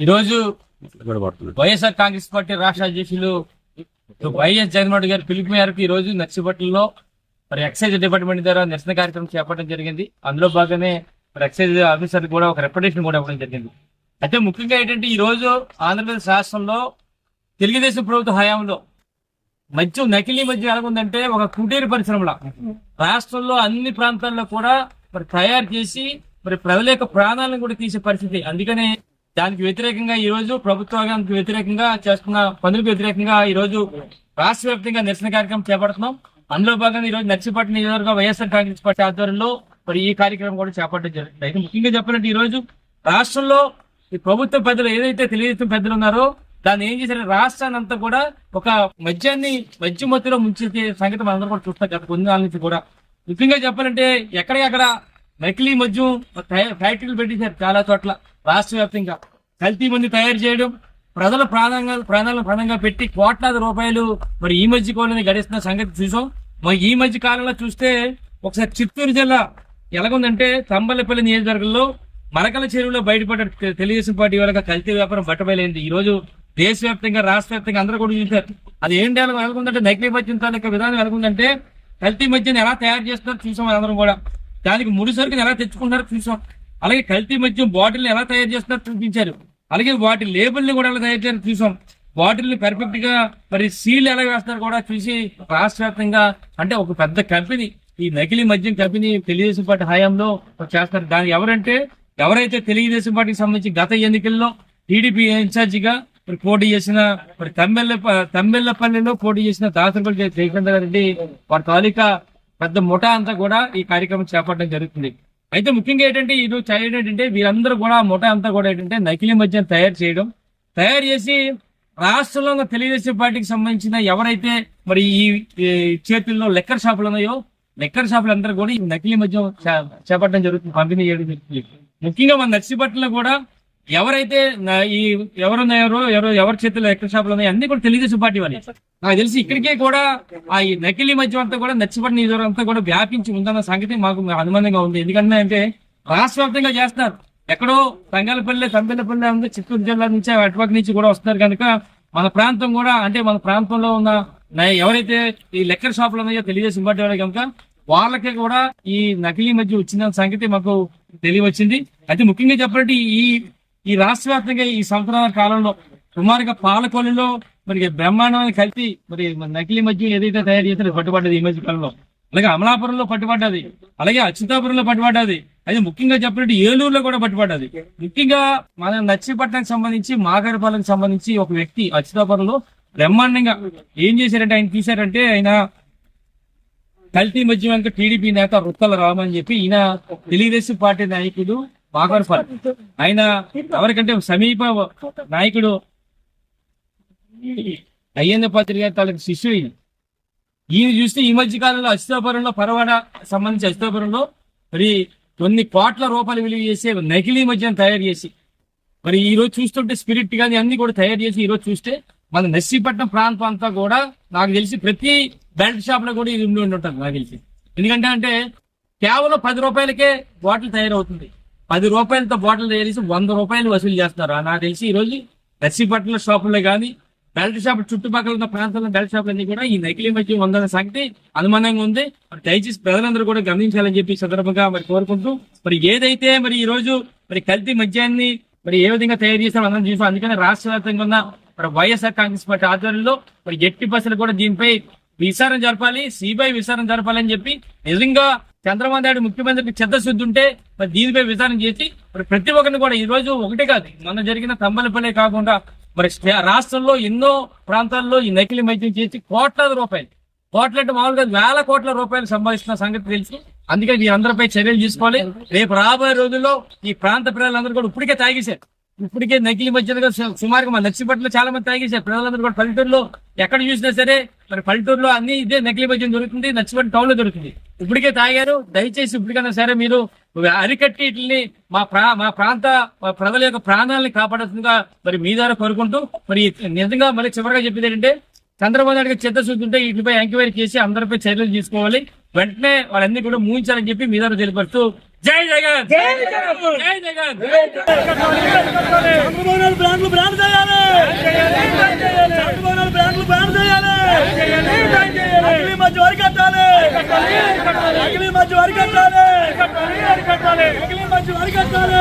ఈరోజు వైఎస్ఆర్ కాంగ్రెస్ పార్టీ రాష్ట్ర అధ్యక్షులు వైఎస్ జగన్మోహన్ గారి పిలుపు మేరకు ఈ రోజు నర్సిపట్నంలో మరి ఎక్సైజ్ డిపార్ట్మెంట్ ద్వారా నిరసన కార్యక్రమం చేపట్టడం జరిగింది. అందులో భాగమే మరి ఎక్సైజ్ ఆఫీసర్ కూడా ఒక రిప్రజెంటేషన్ కూడా ఇవ్వడం జరిగింది. అయితే ముఖ్యంగా ఏంటంటే ఈ రోజు ఆంధ్రప్రదేశ్ రాష్ట్రంలో తెలుగుదేశం ప్రభుత్వ హయాంలో మద్యం నకిలీ మద్యం ఎలాగుందంటే ఒక కుటీర పరిశ్రమల. రాష్ట్రంలో అన్ని ప్రాంతాల్లో కూడా మరి తయారు చేసి మరి ప్రజల యొక్క ప్రాణాలను కూడా తీసే పరిస్థితి. అందుకనే దానికి వ్యతిరేకంగా ఈ రోజు ప్రభుత్వానికి వ్యతిరేకంగా చేస్తున్న పనులకు వ్యతిరేకంగా ఈ రోజు రాష్ట్ర వ్యాప్తంగా నిరసన కార్యక్రమం చేపడుతున్నాం. అందులో భాగంగా ఈ రోజు నర్సిపట్నం నియోజకవర్గం వైఎస్ఆర్ కాంగ్రెస్ పార్టీ ఆధ్వర్యంలో మరి ఈ కార్యక్రమం కూడా చేపట్టడం జరుగుతుంది. అయితే ముఖ్యంగా చెప్పాలంటే ఈ రోజు రాష్ట్రంలో ఈ ప్రభుత్వ పెద్దలు ఏదైతే తెలియజేస్తున్న పెద్దలు ఉన్నారో దాన్ని ఏం చేశారు? రాష్ట్రాన్ని అంతా కూడా ఒక మద్యాన్ని మధ్య మత్తులో ముంచే సంగతి మనందరం కూడా చూస్తాం. గత కొన్ని నాలుగు నుంచి కూడా. ముఖ్యంగా చెప్పాలంటే ఎక్కడికక్కడ నకిలీ మద్యం ఫ్యాక్టరీలు పెట్టేశారు చాలా చోట్ల. రాష్ట్ర వ్యాప్తంగా కల్తీ మంది తయారు చేయడం ప్రజల ప్రాణంగా ప్రాణాలను ప్రాణంగా పెట్టి కోట్లాది రూపాయలు మరి ఈ మధ్య కాలంలో గడిస్తున్న సంగతి చూసాం. మరి ఈ మధ్య కాలంలో చూస్తే ఒకసారి చిత్తూరు జిల్లా ఎలాగుందంటే తంబలపల్లి నియోజకవర్గంలో మరకల చెరువులో బయటపడ్డ తెలుగుదేశం పార్టీ వాళ్ళకి కల్తీ వ్యాపారం బట్టబయలైంది. ఈ రోజు దేశవ్యాప్తంగా రాష్ట్ర వ్యాప్తంగా అందరూ కూడా చూశారు. అది ఏంటి ఎలా ఎలాగుందంటే నకిలీ మద్యం తాలూకా విధానం ఎలాగుందంటే కల్తీ మద్యాన్ని ఎలా తయారు చేస్తున్నారో చూసాం అందరం కూడా. దానికి ముడి సరుకుని ఎలా తెచ్చుకుంటారో చూసాం. అలాగే కల్తీ మద్యం బాటిల్ని ఎలా తయారు చేస్తున్నారు చూపించారు. అలాగే వాటి లేబుల్ని కూడా ఎలా తయారు చేయాలో చూసాం. బాటిల్ని పర్ఫెక్ట్గా మరి సీల్ ఎలా వేస్తున్నారు కూడా చూసి రాష్ట్ర వ్యాప్తంగా అంటే ఒక పెద్ద కంపెనీ ఈ నకిలీ మద్యం కంపెనీ తెలుగుదేశం పార్టీ హయాంలో చేస్తారు దాని ఎవరంటే ఎవరైతే తెలుగుదేశం పార్టీకి సంబంధించి గత ఎన్నికల్లో టీడీపీ ఇన్ఛార్జిగా మరి పోటీ చేసిన మరి తమ్మెల్ల తమ్మెల్లపల్లిలో పోటీ చేసిన దాసరపల్లి జయచంద్ర రెడ్డి వారి తాలూకా పెద్ద ముఠా అంతా కూడా ఈ కార్యక్రమం చేపట్టడం జరుగుతుంది. అయితే ముఖ్యంగా ఏంటంటే ఇది చేయడం ఏంటంటే వీరందరూ కూడా ముఠా అంతా కూడా ఏంటంటే నకిలీ మద్యం తయారు చేయడం తయారు చేసి రాష్ట్రంలో ఉన్న తెలుగుదేశం పార్టీకి సంబంధించిన ఎవరైతే మరి ఈ చేతుల్లో లెక్కర్ షాపులు ఉన్నాయో లెక్కర్ షాపులు అందరూ కూడా ఈ నకిలీ మద్యం చేపట్టడం జరుగుతుంది పంపిణీ చేయడం జరుగుతుంది. ముఖ్యంగా మన నర్సీపట్నంలో కూడా ఎవరైతే ఈ ఎవరున్నారో ఎవరు ఎవరి చేతిలో లెక్కర్ షాపులు ఉన్నాయో అన్ని కూడా తెలుగుదేశం పార్టీ వాళ్ళు. నాకు తెలిసి ఇక్కడికే కూడా ఆ ఈ నకిలీ మద్యం అంతా కూడా నర్సీపట్నం నియోజకవర్గం అంతా కూడా వ్యాపించి ఉందన్న సంగతి మాకు అనుమానంగా ఉంది. ఎందుకంటే అంటే రాష్ట్ర వ్యాప్తంగా చేస్తున్నారు. ఎక్కడో తంగలపల్లి తంబెల్లపల్లి ఉంది చిత్తూరు జిల్లా నుంచి అటుపక్క నుంచి కూడా వస్తున్నారు. కనుక మన ప్రాంతం కూడా అంటే మన ప్రాంతంలో ఉన్న ఎవరైతే ఈ లెక్కర్ షాపులు ఉన్నాయో తెలుగుదేశం పార్టీ వాళ్ళు కనుక వాళ్ళకి కూడా ఈ నకిలీ మధ్య వచ్చిన సంగతి మాకు తెలియవచ్చింది. అయితే ముఖ్యంగా చెప్పాలంటే ఈ ఈ రాష్ట్ర వ్యాప్తంగా ఈ సంవత్సరాల కాలంలో సుమారుగా పాలకొల్లులో మరి బ్రహ్మాండమైన కలిపి మరి నకిలీ మద్యం ఏదైతే తయారు చేస్తారో పట్టుబడ్డది ఈ మధ్య కాలంలో. అలాగే అమలాపురంలో పట్టుబడ్డది అలాగే అచ్యుతాపురంలో పట్టుబడ్డది అది ముఖ్యంగా చెప్పినట్టు ఏలూరులో కూడా పట్టుబడ్డది. ముఖ్యంగా మన నచ్చిపట్నానికి సంబంధించి మాగారిపాలెంకి సంబంధించి ఒక వ్యక్తి అచ్యుతాపురంలో బ్రహ్మాండంగా ఏం చేశారంటే ఆయన తీశారంటే ఆయన కల్తీ మధ్య టీడీపీ నేత రుక్కల రామని చెప్పి ఈయన తెలుగుదేశం పార్టీ నాయకుడు మాగారిపాలెం ఆయన ఎవరికంటే సమీప నాయకుడు అయ్యన్న పాత్రి గారి తాలూకు శిష్యుడు ఈయన. ఈయన చూస్తే ఈ మధ్య కాలంలో అచితాపురంలో పరవాడ సంబంధించి అచితాపురంలో మరి కొన్ని కోట్ల రూపాయలు విలువ చేసే నకిలీ మధ్యన తయారు చేసి మరి ఈ రోజు చూస్తుంటే స్పిరిట్ కానీ అన్ని కూడా తయారు చేసి ఈ రోజు చూస్తే మన నర్సీపట్నం ప్రాంతం అంతా కూడా నాకు తెలిసి ప్రతి బెల్ట్ షాప్లో కూడా ఇది ఉండి ఉంటుంది నాకు తెలిసి. ఎందుకంటే అంటే కేవలం పది రూపాయలకే బాటిల్ తయారవుతుంది. పది రూపాయలతో బాటిల్ తయారు వంద రూపాయలు వసూలు చేస్తున్నారు. నాకు తెలిసి ఈ రోజు నర్సీపట్నం షాపుల్లో కానీ బెల్ట్ షాప్ చుట్టుపక్కల ఉన్న ప్రాంతాల్లో బెల్ట్ షాపులు అన్ని కూడా ఈ నకిలీ మద్యం ఉందన్న సంగతి అనుమానంగా ఉంది. మరి దయచేసి ప్రజలందరూ కూడా గమనించాలని చెప్పి సందర్భంగా మరి కోరుకుంటూ మరి ఏదైతే మరి ఈ రోజు మరి కల్తీ మద్యాన్ని మరి ఏ విధంగా తయారు చేస్తారో అందరం చూసాం. అందుకని రాష్ట్ర వ్యాప్తంగా ఉన్న మరి వైఎస్ఆర్ కాంగ్రెస్ పార్టీ ఆధ్వర్యంలో మరి ఎట్టి బస్సులు కూడా దీనిపై విచారణ జరపాలి సిబిఐ విచారణ జరపాలని చెప్పి నిజంగా చంద్రబాబు నాయుడు ముఖ్యమంత్రికి చిత్తశుద్ధి ఉంటే మరి దీనిపై విచారణ చేసి మరి ప్రతి ఒక్కరిని కూడా ఈ రోజు ఒకటే కాదు మొన్న జరిగిన తంబలపల్లే కాకుండా మరి రాష్ట్రంలో ఎన్నో ప్రాంతాల్లో ఈ నకిలీ మద్యం చేసి కోట్లాది రూపాయలు కోట్లంటే మామూలుగా వేల కోట్ల రూపాయలు సంపాదిస్తున్న సంగతి తెలిసి. అందుకే మీ అందరిపై చర్యలు తీసుకోవాలి. రేపు రాబోయే రోజుల్లో ఈ ప్రాంత ప్రజలందరూ కూడా ఇప్పటికే తాగేశారు. ఇప్పటికే నకిలీ మధ్యలో సుమారుగా మన నర్సీపట్నంలో చాలా మంది తాగేశారు ప్రజలందరూ కూడా పల్లెటూరులో ఎక్కడ చూసినా సరే మరి పల్లెటూరులో అన్ని ఇదే నకిలీ మద్యం దొరుకుతుంది నర్సీపట్నం టౌన్లో దొరుకుతుంది. ఇప్పటికే తాగారు. దయచేసి ఇప్పటికైనా సరే మీరు అరికట్టి వీటిని మా ప్రా మా ప్రాంత ప్రజల యొక్క ప్రాణాలని కాపాడుతుందిగా మరి మీ ద్వారా కోరుకుంటూ మరి నిజంగా మరి చివరిగా చెప్పేది ఏంటంటే చంద్రబాబు నాయుడు గారు చిత్తశుద్ధి ఉంటే వీటిపై ఎంక్వైరీ చేసి అందరిపై చర్యలు తీసుకోవాలి. వెంటనే వాళ్ళన్ని కూడా మూయించాలని చెప్పి మీ ద్వారా తెలియపరుస్తూ జై జగన్! జై జగన్! జై జగన్! చంద్రబాబు బ్రాండ్లు బ్రాండ్ చేయాలి. చంద్రబాబు నాయుడు బ్రాండ్లు బ్రాండ్ చేయాలి. నకిలీ మధ్య వరకు కట్టాలి. నకిలీ మధ్య వరకు కట్టాలి. నకిలీ మధ్య వరకు కట్టాలి.